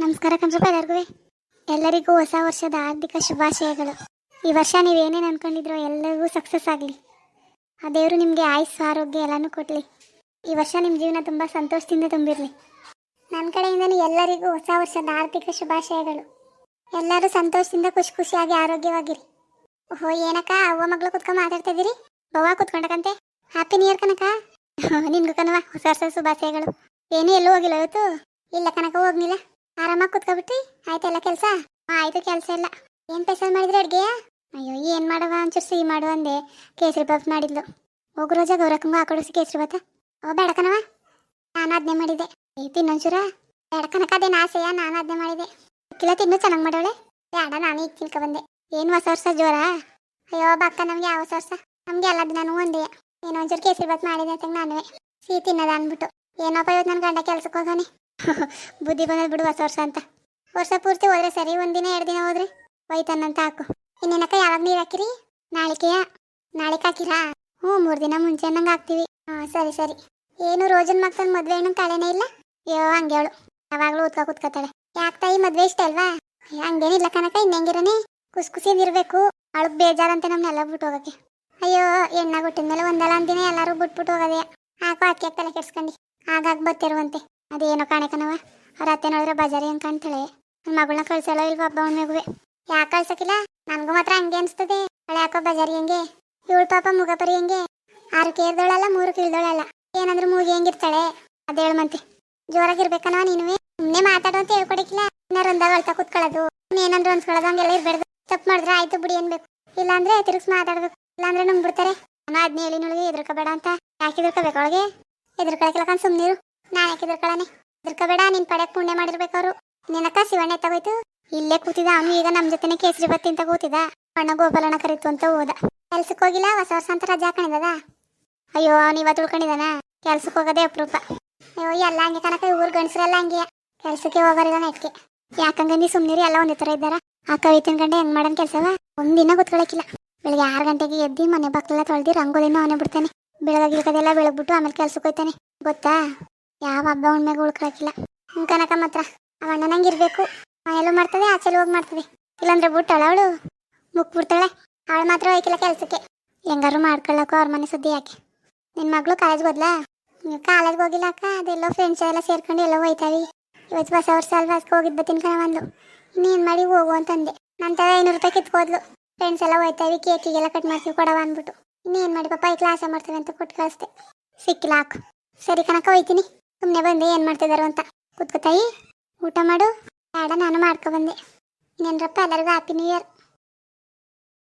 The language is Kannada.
ನಮಸ್ಕಾರ ಕಣ್ರಪ್ಪ ಎಲ್ಲರಿಗೂ ಎಲ್ಲರಿಗೂ ಹೊಸ ವರ್ಷದ ಹಾರ್ದಿಕ ಶುಭಾಶಯಗಳು. ಈ ವರ್ಷ ನೀವೇನೇನು ಅನ್ಕೊಂಡಿದ್ರೋ ಎಲ್ಲರಿಗೂ ಸಕ್ಸಸ್ ಆಗಲಿ. ಆ ದೇವರು ನಿಮಗೆ ಆಯುಸ್ಸು ಆರೋಗ್ಯ ಎಲ್ಲನೂ ಕೊಡಲಿ ಈ ವರ್ಷ ನಿಮ್ಮ ಜೀವನ ತುಂಬ ಸಂತೋಷದಿಂದ ತುಂಬಿರಲಿ. ನನ್ನ ಕಡೆಯಿಂದಲೂ ಎಲ್ಲರಿಗೂ ಹೊಸ ವರ್ಷದ ಆರ್ಥಿಕ ಶುಭಾಶಯಗಳು. ಎಲ್ಲರೂ ಸಂತೋಷದಿಂದ ಖುಷಿ ಖುಷಿಯಾಗಿ ಆರೋಗ್ಯವಾಗಿರಿ. ಓಹೋ, ಏನಕ್ಕ? ಅವ್ವ ಮಗಳು ಕುತ್ಕೊಂಡು ಮಾತಾಡ್ತಾ ಇದ್ದೀರಿ ಬವ್ವ ಕುತ್ಕೊಂಡಕಂತೆ ಹ್ಯಾಪಿ ನ್ಯೂ ಇಯರ್ ಕನಕ ನಿನ್ಗೂ ಕಣವ ಹೊಸ ವರ್ಷ ಶುಭಾಶಯಗಳು. ಏನೂ ಎಲ್ಲೂ ಹೋಗಿಲ್ಲ ಇವತ್ತು? ಇಲ್ಲ ಕನಕ ಹೋಗ್ನಿಲ್ಲ ಆರಾಮಾಗಿ ಕುತ್ಕೊಬಿಟ್ರಿ? ಆಯ್ತಲ್ಲ ಕೆಲಸ? ಆಯ್ತು ಕೆಲಸ ಇಲ್ಲ ಏನು ಸ್ಪೆಷಲ್ ಮಾಡಿದ್ರೆ ಅಡ್ಗೆಯ? ಅಯ್ಯೋ, ಏನು ಮಾಡವ? ಒಂಚೂರು ಸಿಹಿ ಮಾಡು ಅಂದೆ. ಕೇಸರಿ ಬಾತ್ ಮಾಡಿದ್ಲು. ಹೋಗು ರೋಜಾ ಗೌರಕ್ಕಂಗ ಹಾಕೊಡಿಸಿ ಕೇಸರಿ ಬಾತ ಓ ಬೇಡಕನವ ನಾನು ಅದನ್ನೇ ಮಾಡಿದೆ ಏ ತಿನ್ನೊಂಚೂರ ಬೇಡ ಅದೇ ಅದೇನು ಆಸೆಯ? ನಾನು ಅದನ್ನೇ ಮಾಡಿದೆ ಕಿಲ ತಿನ್ನು, ಚೆನ್ನಾಗಿ ಮಾಡೋಳೆ ಬೇಡ, ನಾನು ಈಗ ತಿನ್ಕೊ ಬಂದೆ. ಏನು ಹೊಸ ವರ್ಷ, ಜೋರ? ಅಯ್ಯೋ ಬಕ್ಕ ನಮ್ಗೆ ಯಾವ ಹೊಸ ವರ್ಷ? ನಮ್ಗೆ ಎಲ್ಲ ನಾನು ಒಂದೇ. ಏನೋ ಒಂಚೂರು ಕೇಸರಿ ಬಾತ್ ಮಾಡಿದೆ ಅಂತ ನಾನುವೆ. ಸಿಹಿ ತಿನ್ನದ ಅಂದ್ಬಿಟ್ಟು. ಏನಪ್ಪ ಇವತ್ತು ನನ್ನ ಗಂಡ ಕೆಲ್ಸಕ್ಕೆ ಹೋಗಾನೆ ಬುದ್ಧಿ ಬಂದದ್ ಬಿಡು ಹೊಸ ವರ್ಷ ಅಂತ. ವರ್ಷ ಪೂರ್ತಿ ಹೋದ್ರೆ ಸರಿ ಒಂದಿನ ಎರಡು ದಿನ ಹೋದ್ರೆ ಹೋಯ್ತಾನಂತ ಹಾಕು. ಇನ್ನೇನಕ್ಕ, ಯಾವಾಗ ನೀರು ಹಾಕಿರಿ? ನಾಳಿಕೆಯ? ನಾಳೆಗೆ ಹಾಕಿರಾ? ಹ್ಞೂ, ಮೂರು ದಿನ ಮುಂಚೆ ನಂಗೆ ಹಾಕ್ತೀವಿ. ಹಾಂ, ಸರಿ ಸರಿ. ಏನು, ರೋಜನ್ ಮಕ್ಕಳ ಮದುವೆ ಏನು ಕಳೆನೇ ಇಲ್ಲ? ಅಯ್ಯೋ ಹಂಗೆ ಅವಳು ಯಾವಾಗಲೂ ಉತ್ಕೊ ಕೂತ್ಕೋತಾಳೆ. ಯಾಕೆ ತಾಯಿ, ಮದ್ವೆ ಇಷ್ಟ ಅಲ್ವಾ? ಹಂಗೇನಿಲ್ಲ ಕನಕ ಇನ್ನೆಂಗಿರನೆ. ಕುಸ್ ಇರಬೇಕು ಅಳಗ್ ಬೇಜಾರಂತೆ ನಮ್ಮನ್ನೆಲ್ಲ ಬಿಟ್ಟು ಹೋಗಕ್ಕೆ. ಅಯ್ಯೋ ಎಣ್ಣ ಮೇಲೆ ಒಂದಲ್ಲ ಒಂದಿನ ಎಲ್ಲರೂ ಬಿಟ್ಬಿಟ್ಟು ಹೋಗೋದೆ. ಹಾಕೋ ಅಕ್ಕಿ ತಲೆ ಕೆಡ್ಸ್ಕೊಂಡು. ಆಗಾಗ ಬರ್ತಿರುವಂತೆ. ಅದೇನೋ ಕಾಣಕನವ ಅವ್ರ ಅತ್ತೆ ನೋಡಿದ್ರೆ ಬಜಾರಿ ಅಂತ ಕಾಣ್ತಾಳೆ. ನನ್ನ ಮಗಳನ್ನ ಕಳ್ಸಲ್ಲ ಇಲ್ವಾ ಹಬ್ಬ ಮಗುವೆ. ಯಾಕೆ ಕಳ್ಸಕ್ಕಿಲ್ಲ ನನಗೂ ಮಾತ್ರ ಹಂಗೆ ಅನ್ಸ್ತದೆ. ಅವಳು ಯಾಕೋ ಬಜಾರಿ ಹೆಂಗೆ? ಇವಳು ಪಾಪ ಮುಗಪರಿ ಹೆಂಗೆ? ಆರು ಕೇಳ್ದೋಳಲ್ಲ, ಮೂರು ಕೀಳ್ದೋಳಲ್ಲ. ಏನಂದ್ರೆ ಮೂಗಿ ಹೆಂಗಿರ್ತಾಳೆ. ಅದೇಳು ಮಂತೆ ಜೋರಾಗಿರ್ಬೇಕನವ ನೀನುವೆ. ಸುಮ್ಮನೆ ಮಾತಾಡೋ ಅಂತ ಹೇಳ್ಕೊಡಕ್ಕಿಲ್ಲ ಇನ್ನ ಅಳ್ತಾ ಕೂತ್ಕೊಳ್ಳೋದು. ಏನಂದ್ರೆ ಅನ್ಸ್ಕೊಳ್ಳೋದು, ಹಂಗೆಲ್ಲ ಇರ್ಬೇಡ್ದು. ತಪ್ಪು ಮಾಡಿದ್ರೆ ಆಯ್ತು ಬಿಡಿ ಅನ್ಬೇಕು. ಇಲ್ಲಾಂದ್ರೆ ತಿರುಗಿಸ್ ಮಾತಾಡ್ಬೇಕು. ಇಲ್ಲಾಂದ್ರೆ ನುಂಗ್ಬಿಡ್ತಾರೆ. ನಾನು ಅದ್ನೇ ಹೇಳಿ ಎದ್ರಕೋಬೇಡ ಅಂತ. ಯಾಕೆ ಎದುರ್ಕೋಬೇಕು ಅವಳಿಗೆ? ಎದುರ್ಕೊಳಕಿಲ್ಲ ಕಾಣ್ ಸುಮ್ಮನಿರು ನಾನು ಯಾಕೆ ಎದ್ರಕೊಳನೆ ಎದ್ರಕೋಬೇಡ ನಿನ್ ಪಡೆಯಕ್ ಪುಣ್ಯ ಮಾಡಿರ್ಬೇಕು ಅವರು. ನಿನಕ್ಕ ಶಿವಣ್ಣ ತಗೋಯ್ತು. ಇಲ್ಲೇ ಕೂತಿದ, ಅವನು ಈಗ ನಮ್ಮ ಜೊತೆನೆ ಕೇಸರಿ ಬತ್ತಿ ಅಂತ ಕೂತಿದ. ಅಣ್ಣ ಗೋಪಾಲಣ್ಣ ಕರೀತು ಅಂತ ಹೋದ. ಕೆಲ್ಸಕ್ಕೆ ಹೋಗಿಲ್ಲ, ಹೊಸ ವರ್ಷ ಅಂತ ರಜಾ ಹಾಕೊಂಡಿದ ಅಯ್ಯೋ, ಅವ್ನು ಇವತ್ತು ಉಳ್ಕೊಂಡಿದಾನ. ಕೆಲ್ಸಕ್ಕೆ ಹೋಗೋದೇ ಅಪರೂಪ. ಅಯ್ಯೋ, ಎಲ್ಲ ಹಂಗೆ ಕನಕ ಊರ್ ಗಂಡಸ್ರೆಲ್ಲ ಹಂಗೆ. ಕೆಲ್ಸಕ್ಕೆ ಹೋಗೋರಿಲ್ಲ ನೆಟ್ಗೆ. ಯಾಕಂಗಂದಿ ಸುಮ್ನಿರಿ, ಎಲ್ಲ ಒಂದೇ ತರ ಇದ್ದಾರ. ಆ ಕವಿತಿನ ಗಂಡ ಹೆಂಗ್ ಮಾಡನ್ ಕೆಲ್ಸವ? ಒಂದಿನ ಗೊತ್ಕೊಳಕಿಲ್ಲ ಬೆಳಗ್ಗೆ ಆರು ಗಂಟೆಗೆ ಎದ್ದು ಮನೆ ಬಾಕ್ಲೆಲ್ಲ ತೊಳ್ದಿ ರಂಗೋಲಿನ ಅವನೇ ಬಿಡ್ತಾನೆ. ಬೆಳಗಾಗಿಲ್ಕದೆಲ್ಲ ಬೆಳಗ್ಬಿಟ್ಟು ಆಮೇಲೆ ಕೆಲ್ಸಕ್ಕೆ ಹೋಯ್ತಾನೆ. ಗೊತ್ತಾ? ಯಾವ ಹಬ್ಬ ಹುಣ್ಮೆಗೆ ಉಳ್ಕೊಳಕಿಲ್ಲ. ಹ್ಞೂ ಕನಕ ಮಾತ್ರ ಅವ ಇರ್ಬೇಕು. ಮನೆಯಲ್ಲೂ ಮಾಡ್ತದೆ ಆಚೆಲ್ಲೂ ಹೋಗಿ ಮಾಡ್ತದೆ. ಇಲ್ಲಾಂದ್ರೆ ಬಿಟ್ಟಾಳ ಅವಳು. ಮುಕ್ಬಿಡ್ತಾಳೆ ಅವಳು ಮಾತ್ರ ಹೋಯ್ಕಿಲ್ಲ ಕೆಲಸಕ್ಕೆ. ಹೆಂಗಾರು ಮಾಡ್ಕೊಳ್ಳೋಕು ಅವ್ರ ಮನೆ ಸುದ್ದಿ ಯಾಕೆ? ನಿನ್ನ ಮಗಳು ಕಾಲೇಜ್ಗೆ ಹೋದ್ಲಾ? ಕಾಲೇಜ್ಗೆ ಹೋಗಿಲ್ಲ ಅಕ್ಕ. ಅದೆಲ್ಲೋ ಫ್ರೆಂಡ್ಸ್ ಎಲ್ಲ ಸೇರ್ಕೊಂಡು ಎಲ್ಲೋ ಹೋಯ್ತಾವಿ ಇವತ್ತು ಹೊಸ ವರ್ಷ ಅಲ್ವಾ? ಅದಕ್ಕೆ ಹೋಗಿದ್ ಬತ್ತೀನಿ ಕಣ ಒಂದು ಇನ್ನೇನು ಮಾಡಿ ಹೋಗು ಅಂತಂದೆ. ತರ ಐನೂರು ರೂಪಾಯಿ ಕಿತ್ಕೋದ್ಲು ಫ್ರೆಂಡ್ಸ್ ಎಲ್ಲ ಹೋಯ್ತಾವಿ ಕೇಕಿಗೆಲ್ಲ ಕಟ್ ಮಾಡ್ತೀವಿ ಕೊಡವ ಅಂದ್ಬಿಟ್ಟು. ಇನ್ನೇನು ಮಾಡಿ ಪಾಪ, ಈ ಕ್ಲಾಸ ಮಾಡ್ತೀವಿ ಅಂತ ಕೊಟ್ಟು ಕಳಿಸ್ದೆ. ಸಿಕ್ಕಿಲ್ಲ, ಹಾಕು. ಸರಿ ಕಣಕ್ಕ, ಹೋಯ್ತೀನಿ. ಸುಮ್ಮನೆ ಬಂದೆ ಏನು ಮಾಡ್ತಿದಾರು ಅಂತ. ಕೂತ್ಕೋತಾಯಿ ಊಟ ಮಾಡು. ಬೇಡ, ನಾನು ಮಾಡ್ಕೊ ಬಂದೆ. ಇನ್ನೇನ್ರಪ್ಪ ಎಲ್ಲರಿಗೂ ಹ್ಯಾಪಿ ನ್ಯೂ ಇಯರ್